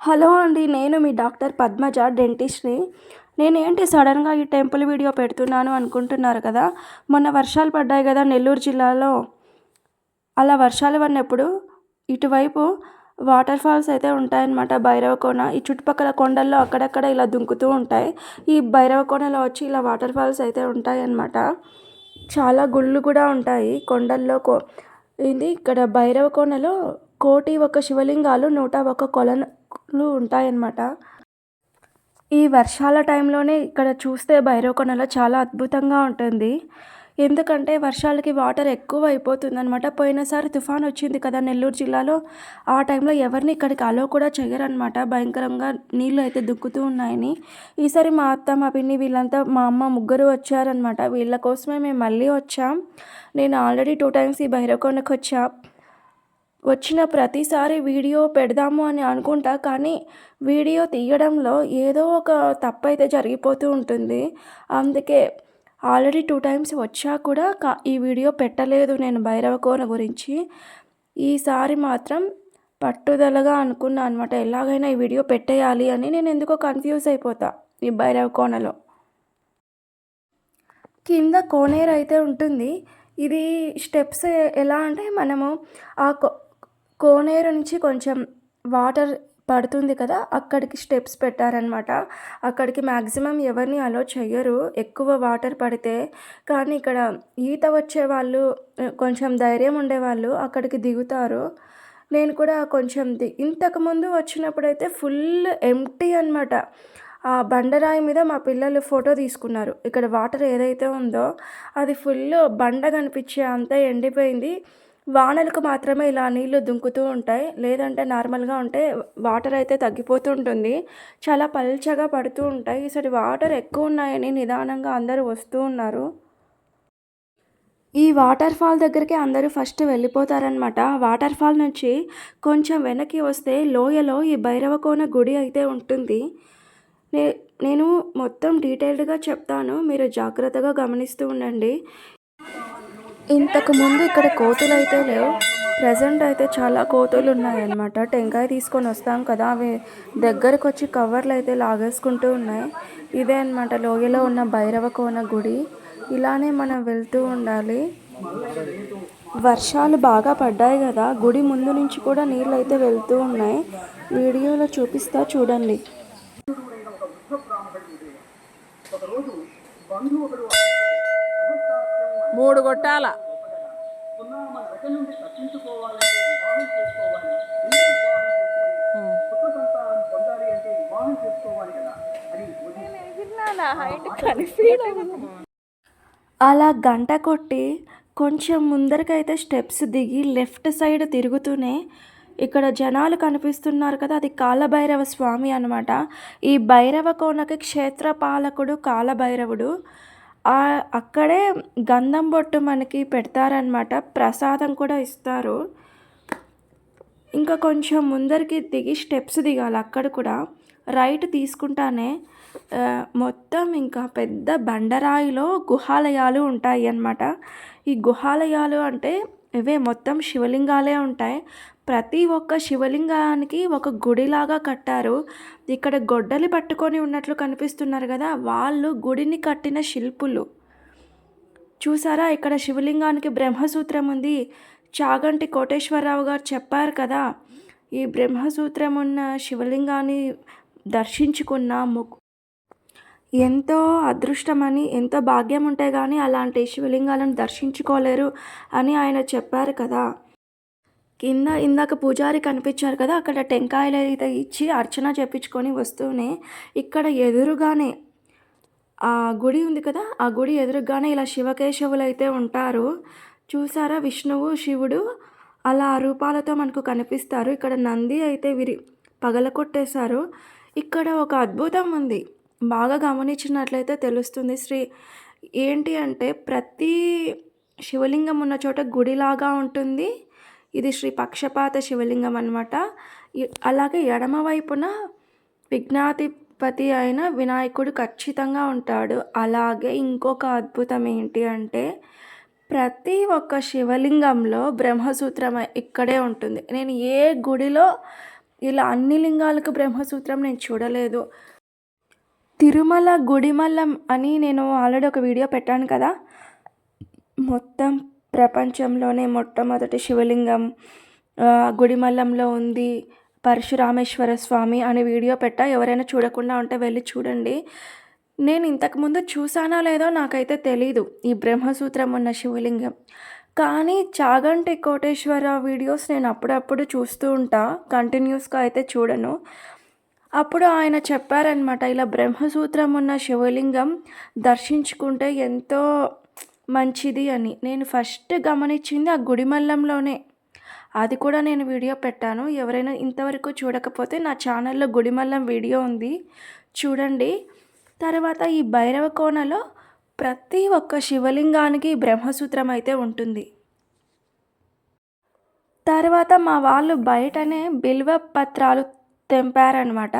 Hello అండి నేను మీ doctor Padmaja డెంటిస్ట్ని. నేనేంటి సడన్గా ఈ టెంపుల్ వీడియో పెడుతున్నాను అనుకుంటున్నారు కదా? మొన్న వర్షాలు పడ్డాయి కదా నెల్లూరు జిల్లాలో. అలా వర్షాలు పడినప్పుడు ఇటువైపు వాటర్ ఫాల్స్ అయితే ఉంటాయన్నమాట భైరవకోన ఈ చుట్టుపక్కల కొండల్లో అక్కడక్కడ ఇలా దుంకుతూ ఉంటాయి. ఈ భైరవకోనలో వచ్చి ఇలా వాటర్ ఫాల్స్ అయితే ఉంటాయన్నమాట. చాలా గుళ్ళు కూడా ఉంటాయి కొండల్లో కో ఇది ఇక్కడ భైరవకోనలో కోటి ఒక శివలింగాలు నూట ఒక కొలనులు ఉంటాయన్నమాట. ఈ వర్షాల టైంలోనే ఇక్కడ చూస్తే భైరవకొండలో చాలా అద్భుతంగా ఉంటుంది. ఎందుకంటే వర్షాలకి వాటర్ ఎక్కువ అయిపోతుంది అనమాట పోయినసారి తుఫాన్ వచ్చింది కదా నెల్లూరు జిల్లాలో. ఆ టైంలో ఎవరిని ఇక్కడికి అలో కూడా చేయరనమాట భయంకరంగా నీళ్ళు అయితే దుక్కుతూ ఉన్నాయని. ఈసారి మా అత్త మా పిన్ని వీళ్ళంతా మా అమ్మ ముగ్గురు వచ్చారనమాట వీళ్ళ కోసమే మేము మళ్ళీ వచ్చాం. నేను ఆల్రెడీ టూ టైమ్స్ ఈ భైరవకొండకు వచ్చా. వచ్చిన ప్రతిసారి వీడియో పెడదాము అని అనుకుంటా కానీ వీడియో తీయడంలో ఏదో ఒక తప్పు అయితే జరిగిపోతూ ఉంటుంది. అందుకే ఆల్రెడీ టూ టైమ్స్ వచ్చా కూడా కా ఈ వీడియో పెట్టలేదు నేను భైరవకోన గురించి. ఈసారి మాత్రం పట్టుదలగా అనుకున్నా అనమాట ఎలాగైనా ఈ వీడియో పెట్టేయాలి అని నేను ఎందుకో కన్ఫ్యూజ్ అయిపోతా ఈ భైరవకోనలో కింద కోనేరు అయితే ఉంటుంది. ఇది స్టెప్స్ ఎలా అంటే మనము ఆ కో కోనేరు నుంచి కొంచెం వాటర్ పడుతుంది కదా అక్కడికి స్టెప్స్ పెట్టారనమాట అక్కడికి మ్యాక్సిమం ఎవరిని అలో చెయ్యరు ఎక్కువ వాటర్ పడితే. కానీ ఇక్కడ ఈత వచ్చే వాళ్ళు కొంచెం ధైర్యం ఉండేవాళ్ళు అక్కడికి దిగుతారు. నేను కూడా కొంచెం ది ఇంతకుముందు వచ్చినప్పుడైతే ఫుల్ ఎంటీ అనమాట ఆ బండరాయి మీద మా పిల్లలు ఫోటో తీసుకున్నారు. ఇక్కడ వాటర్ ఏదైతే ఉందో అది ఫుల్ బండ కనిపించే అంతా ఎండిపోయింది. వానలకు మాత్రమే ఇలా నీళ్ళు దుంకుతూ ఉంటాయి. లేదంటే నార్మల్గా ఉంటే వాటర్ అయితే తగ్గిపోతూ ఉంటుంది. చాలా పల్చగా పడుతూ ఉంటాయి. ఈసారి వాటర్ ఎక్కువ ఉన్నాయని నిదానంగా అందరూ వస్తూ ఉన్నారు. ఈ వాటర్ ఫాల్ దగ్గరికి అందరూ ఫస్ట్ వెళ్ళిపోతారనమాట వాటర్ ఫాల్ నుంచి కొంచెం వెనక్కి వస్తే లోయలో ఈ భైరవకోన గుడి అయితే ఉంటుంది. నే నేను మొత్తం డీటెయిల్డ్గా చెప్తాను. మీరు జాగ్రత్తగా గమనిస్తూ ఉండండి. ఇంతకు ముందు ఇక్కడ కోతులు అయితే లేవు. ప్రజెంట్ అయితే చాలా కోతులు ఉన్నాయన్నమాట. టెంకాయ తీసుకొని వస్తాం కదా అవి దగ్గరకు వచ్చి కవర్లు అయితే లాగేసుకుంటూ ఉన్నాయి. ఇదే అనమాట లోయలో ఉన్న భైరవ కోన గుడి. ఇలానే మనం వెళ్తూ ఉండాలి. వర్షాలు బాగా పడ్డాయి కదా గుడి ముందు నుంచి కూడా నీళ్ళు అయితే వెళ్తూ ఉన్నాయి. వీడియోలో చూపిస్తా చూడండి. మూడు కొట్టాల అలా గంట కొట్టి కొంచెం ముందరకైతే స్టెప్స్ దిగి లెఫ్ట్ సైడ్ తిరుగుతూనే ఇక్కడ జనాలు కనిపిస్తున్నారు కదా అది కాలభైరవ స్వామి అనమాట ఈ భైరవ కోనకి క్షేత్రపాలకుడు కాలభైరవుడు. అక్కడే గంధం బొట్టు మనకి పెడతారనమాట ప్రసాదం కూడా ఇస్తారు. ఇంకా కొంచెం ముందరికి దిగి స్టెప్స్ దిగాలి అక్కడ కూడా. రైట్ తీసుకుంటానే మొత్తం ఇంకా పెద్ద బండరాయిలో గుహాలయాలు ఉంటాయి అన్నమాట ఈ గుహాలయాలు అంటే ఇవే మొత్తం శివలింగాలే ఉంటాయి. ప్రతి ఒక్క శివలింగానికి ఒక గుడిలాగా కట్టారు. ఇక్కడ గొడ్డలి పట్టుకొని ఉన్నట్లు కనిపిస్తున్నారు కదా వాళ్ళు గుడిని కట్టిన శిల్పులు. చూసారా? ఇక్కడ శివలింగానికి బ్రహ్మసూత్రం ఉంది. చాగంటి కోటేశ్వరరావు గారు చెప్పారు కదా ఈ బ్రహ్మసూత్రం ఉన్న శివలింగాన్ని దర్శించుకున్న ముక్ ఎంతో అదృష్టమని ఎంతో భాగ్యం ఉంటే కానీ అలాంటి శివలింగాలను దర్శించుకోలేరు అని ఆయన చెప్పారు కదా. కింద ఇందాక పూజారి కనిపించారు కదా అక్కడ టెంకాయలు అయితే ఇచ్చి అర్చన చేపించుకొని వస్తూనే ఇక్కడ ఎదురుగానే ఆ గుడి ఉంది కదా ఆ గుడి ఎదురుగానే ఇలా శివకేశవులు అయితే ఉంటారు. చూసారా విష్ణువు శివుడు అలా ఆ రూపాలతో మనకు కనిపిస్తారు. ఇక్కడ నంది అయితే విరి పగలకొట్టేశారు ఇక్కడ ఒక అద్భుతం ఉంది. బాగా గమనించినట్లయితే తెలుస్తుంది. శ్రీ ఏంటి అంటే ప్రతి శివలింగం ఉన్న చోట గుడిలాగా ఉంటుంది. ఇది శ్రీ పక్షపాత శివలింగం అనమాట అలాగే ఎడమ వైపున విజ్ఞాతిపతి అయిన వినాయకుడు ఖచ్చితంగా ఉంటాడు. అలాగే ఇంకొక అద్భుతం ఏంటి అంటే ప్రతి ఒక్క శివలింగంలో బ్రహ్మసూత్రం ఇక్కడే ఉంటుంది. నేను ఏ గుడిలో ఇలా అన్ని లింగాలకు బ్రహ్మసూత్రం నేను చూడలేదు. తిరుమల గుడిమల్లం అని నేను ఆల్రెడీ ఒక వీడియో పెట్టాను కదా. మొత్తం ప్రపంచంలోనే మొట్టమొదటి శివలింగం గుడిమల్లంలో ఉంది పరశురామేశ్వర స్వామి అనే వీడియో పెట్టా. ఎవరైనా చూడకుండా ఉంటే వెళ్ళి చూడండి. నేను ఇంతకుముందు చూసానో లేదో నాకైతే తెలీదు ఈ బ్రహ్మసూత్రం ఉన్న శివలింగం. కానీ చాగంటి కోటేశ్వర వీడియోస్ నేను అప్పుడప్పుడు చూస్తూ ఉంటా. కంటిన్యూస్గా అయితే చూడను. అప్పుడు ఆయన చెప్పారనమాట ఇలా బ్రహ్మసూత్రం ఉన్న శివలింగం దర్శించుకుంటే ఎంతో మంచిది అని. నేను ఫస్ట్ గమనించింది ఆ గుడిమల్లంలోనే అది కూడా నేను వీడియో పెట్టాను. ఎవరైనా ఇంతవరకు చూడకపోతే నా ఛానల్లో గుడిమల్లం వీడియో ఉంది. చూడండి. తర్వాత ఈ భైరవ కోనలో ప్రతి ఒక్క శివలింగానికి బ్రహ్మసూత్రం అయితే ఉంటుంది. తర్వాత మా వాళ్ళు బయటనే బిల్వ పత్రాలు తెంపారనమాట.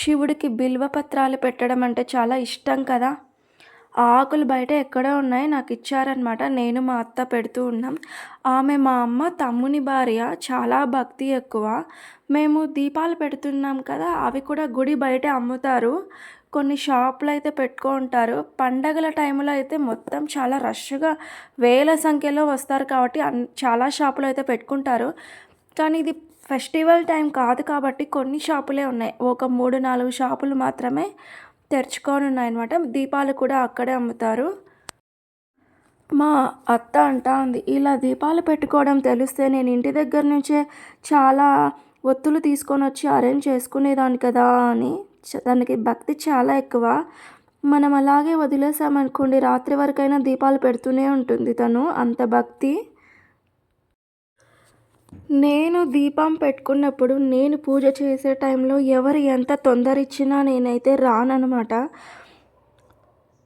శివుడికి బిల్వ పత్రాలు పెట్టడం అంటే చాలా ఇష్టం కదా. ఆ ఆకులు బయట ఎక్కడో ఉన్నాయి నాకు ఇచ్చారనమాట. నేను మా అత్త పెడుతూ ఉన్నాం. ఆమె మా అమ్మ తమ్ముని భార్య చాలా భక్తి ఎక్కువ. మేము దీపాలు పెడుతున్నాం కదా అవి కూడా గుడి బయట అమ్ముతారు. కొన్ని షాపులు అయితే పెట్టుకుంటారు పండగల టైంలో అయితే మొత్తం చాలా రష్గా వేల సంఖ్యలో వస్తారు కాబట్టి అన్ చాలా షాపులు అయితే పెట్టుకుంటారు. కానీ ఇది ఫెస్టివల్ టైం కాదు కాబట్టి కొన్ని షాపులే ఉన్నాయి. ఒక మూడు నాలుగు షాపులు మాత్రమే తెరుచుకొని ఉన్నాయన్నమాట దీపాలు కూడా అక్కడే అమ్ముతారు. మా అత్త అంటా ఉంది ఇలా దీపాలు పెట్టుకోవడం తెలిస్తే నేను ఇంటి దగ్గర నుంచే చాలా ఒత్తులు తీసుకొని వచ్చి అరేంజ్ చేసుకునేదాన్ని కదా అని చ- భక్తి చాలా ఎక్కువ. మనం అలాగే వదిలేసామనుకోండి రాత్రి వరకైనా దీపాలు పెడుతూనే ఉంటుంది తను అంత భక్తి. నేను దీపం పెట్టుకున్నప్పుడు నేను పూజ చేసే టైంలో ఎవరు ఎంత తొందర ఇచ్చినా నేనైతే రాననమాట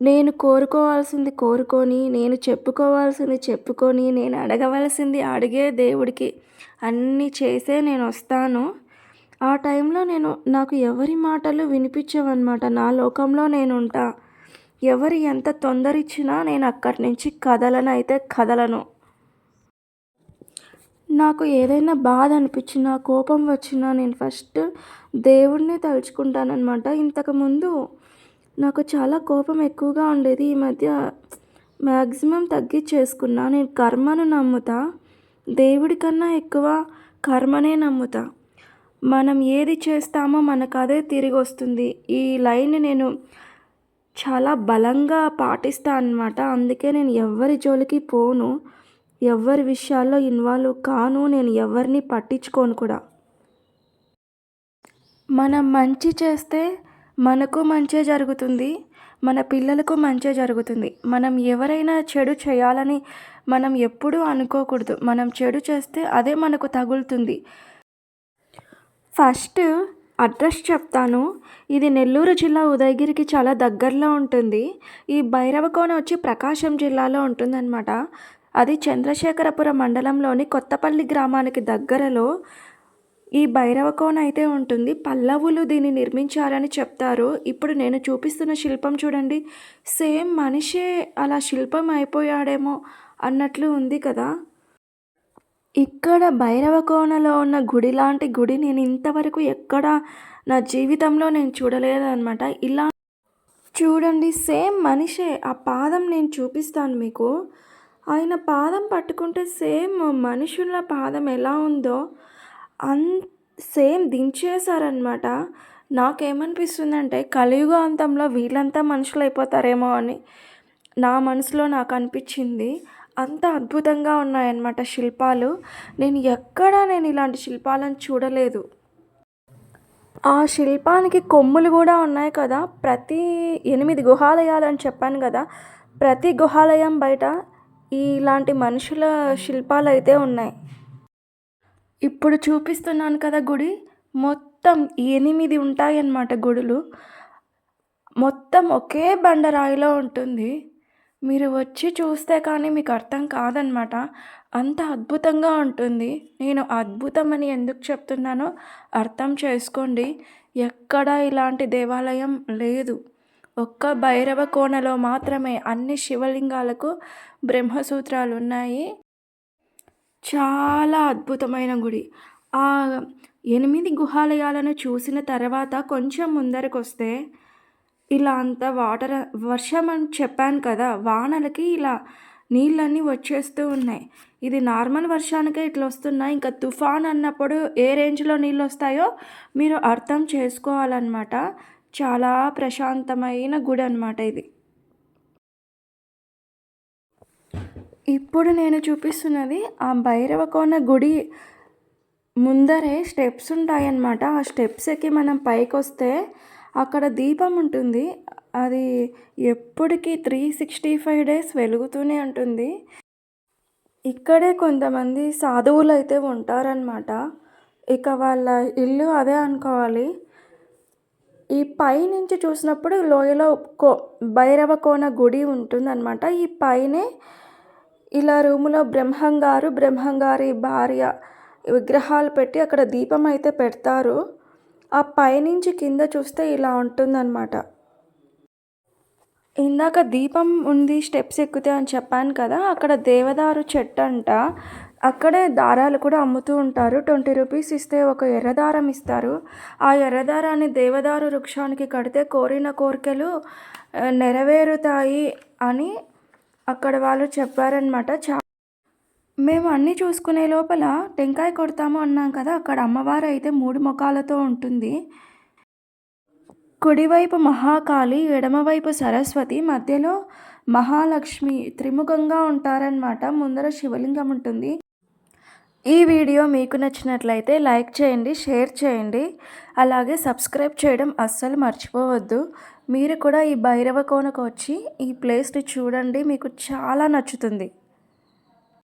నేను కోరుకోవాల్సింది కోరుకొని నేను చెప్పుకోవాల్సింది చెప్పుకొని నేను అడగవలసింది అడిగే దేవుడికి అన్నీ చేసే నేను వస్తాను. ఆ టైంలో నేను నాకు ఎవరి మాటలు వినిపించవన్నమాట. నా లోకంలో నేను ఉంటా. ఎవరు ఎంత తొందర ఇచ్చినా నేను అక్కడి నుంచి కదలను అయితే కదలను. నాకు ఏదైనా బాధ అనిపించినా కోపం వచ్చినా నేను ఫస్ట్ దేవుడిని తలుచుకుంటానన్నమాట. ఇంతకుముందు నాకు చాలా కోపం ఎక్కువగా ఉండేది. ఈ మధ్య మ్యాక్సిమం తగ్గించేసుకున్నా. నేను కర్మను నమ్ముతా. దేవుడి కన్నా ఎక్కువ కర్మనే నమ్ముతా. మనం ఏది చేస్తామో మనకు అదే తిరిగి వస్తుంది. ఈ లైన్ నేను చాలా బలంగా పాటిస్తా అనమాట అందుకే నేను ఎవరి జోలికి పోను. ఎవరి విషయాల్లో ఇన్వాల్వ్ కాను నేను ఎవరిని పట్టించుకోను కూడా. మనం మంచి చేస్తే మనకు మంచే జరుగుతుంది మన పిల్లలకు మంచే జరుగుతుంది. మనం ఎవరైనా చెడు చేయాలని మనం ఎప్పుడూ అనుకోకూడదు. మనం చెడు చేస్తే అదే మనకు తగులుతుంది. ఫస్ట్ అడ్రస్ చెప్తాను. ఇది నెల్లూరు జిల్లా ఉదయగిరికి చాలా దగ్గరలో ఉంటుంది. ఈ భైరవకోన వచ్చి ప్రకాశం జిల్లాలో ఉంటుందన్నమాట. అది చంద్రశేఖరపురం మండలంలోని కొత్తపల్లి గ్రామానికి దగ్గరలో ఈ భైరవకోన అయితే ఉంటుంది. పల్లవులు దీన్ని నిర్మించారని చెప్తారు. ఇప్పుడు నేను చూపిస్తున్న శిల్పం చూడండి. సేమ్ మనిషే అలా శిల్పం అయిపోయాడేమో అన్నట్లు ఉంది కదా. ఇక్కడ భైరవకోనలో ఉన్న గుడి లాంటి గుడి నేను ఇంతవరకు ఎక్కడ నా జీవితంలో నేను చూడలేదన్నమాట. ఇలా చూడండి సేమ్ మనిషే. ఆ పాదం నేను చూపిస్తాను మీకు. ఆయన పాదం పట్టుకుంటే సేమ్ మనుషుల పాదం ఎలా ఉందో అన్ సేమ్ దించేశారనమాట నాకేమనిపిస్తుందంటే కలియుగ అంతంలో వీళ్ళంతా మనుషులు అయిపోతారేమో అని నా మనసులో నాకు అనిపించింది. అంత అద్భుతంగా ఉన్నాయన్నమాట శిల్పాలు. నేను ఎక్కడా నేను ఇలాంటి శిల్పాలను చూడలేదు. ఆ శిల్పానికి కొమ్ములు కూడా ఉన్నాయి కదా. ప్రతి ఎనిమిది గుహాలయాలు అని చెప్పాను కదా. ప్రతి గుహాలయం బయట ఇలాంటి మనుషుల శిల్పాలు అయితే ఉన్నాయి. ఇప్పుడు చూపిస్తున్నాను కదా గుడి. మొత్తం ఎనిమిది ఉంటాయన్నమాట గుడులు. మొత్తం ఒకే బండరాయిలో ఉంటుంది. మీరు వచ్చి చూస్తే కానీ మీకు అర్థం కాదనమాట అంత అద్భుతంగా ఉంటుంది. నేను అద్భుతం అని ఎందుకు చెప్తున్నానో అర్థం చేసుకోండి. ఎక్కడా ఇలాంటి దేవాలయం లేదు. ఒక్క భైరవ కోనలో మాత్రమే అన్ని శివలింగాలకు బ్రహ్మసూత్రాలు ఉన్నాయి చాలా అద్భుతమైన గుడి. ఆ ఎనిమిది గుహాలయాలను చూసిన తర్వాత కొంచెం ముందరకొస్తే ఇలా అంత వాటర్ వర్షం అని చెప్పాను కదా వానలకి ఇలా నీళ్ళన్నీ వచ్చేస్తూ ఉన్నాయి. ఇది నార్మల్ వర్షానికే ఇట్లా వస్తున్నాయి ఇంకా తుఫాన్ అన్నప్పుడు ఏ రేంజ్లో నీళ్ళు వస్తాయో మీరు అర్థం చేసుకోవాలన్నమాట. చాలా ప్రశాంతమైన గుడి అనమాట ఇది. ఇప్పుడు నేను చూపిస్తున్నది ఆ భైరవ కోన గుడి ముందరే స్టెప్స్ ఉంటాయన్నమాట. ఆ స్టెప్స్ ఎక్కి మనం పైకి వస్తే అక్కడ దీపం ఉంటుంది. అది ఎప్పటికీ త్రీ సిక్స్టీ ఫైవ్ డేస్ వెలుగుతూనే ఉంటుంది. ఇక్కడే కొంతమంది సాధువులు అయితే ఉంటారనమాట ఇక వాళ్ళ ఇల్లు అదే అనుకోవాలి. ఈ పై నుంచి చూసినప్పుడు లోయలో కో భైరవ కోన గుడి ఉంటుందన్నమాట. ఈ పైనే ఇలా రూములో బ్రహ్మంగారు బ్రహ్మంగారి భార్య విగ్రహాలు పెట్టి అక్కడ దీపం అయితే పెడతారు. ఆ పైనుంచి కింద చూస్తే ఇలా ఉంటుందన్నమాట. ఇందాక దీపం ఉంది స్టెప్స్ ఎక్కితే అని చెప్పాను కదా అక్కడ దేవదారు చెట్టు అంట. అక్కడే దారాలు కూడా అమ్ముతూ ఉంటారు. ట్వంటీ రూపీస్ ఇస్తే ఒక ఎర్రదారం ఇస్తారు. ఆ ఎర్రదారాన్ని దేవదారు వృక్షానికి కడితే కోరిన కోరికలు నెరవేరుతాయి అని అక్కడ వాళ్ళు చెప్పారనమాట చా మేము అన్నీ చూసుకునే లోపల టెంకాయ కొడతాము అన్నాం కదా అక్కడ అమ్మవారు అయితే మూడు ముఖాలతో ఉంటుంది. కుడివైపు మహాకాళి ఎడమవైపు సరస్వతి మధ్యలో మహాలక్ష్మి త్రిముఖంగా ఉంటారనమాట ముందర శివలింగం ఉంటుంది. ఈ వీడియో మీకు నచ్చినట్లయితే లైక్ చేయండి షేర్ చేయండి. అలాగే సబ్స్క్రైబ్ చేయడం అస్సలు మర్చిపోవద్దు. మీరు కూడా ఈ భైరవ కోనకు వచ్చి ఈ ప్లేస్ని చూడండి. మీకు చాలా నచ్చుతుంది.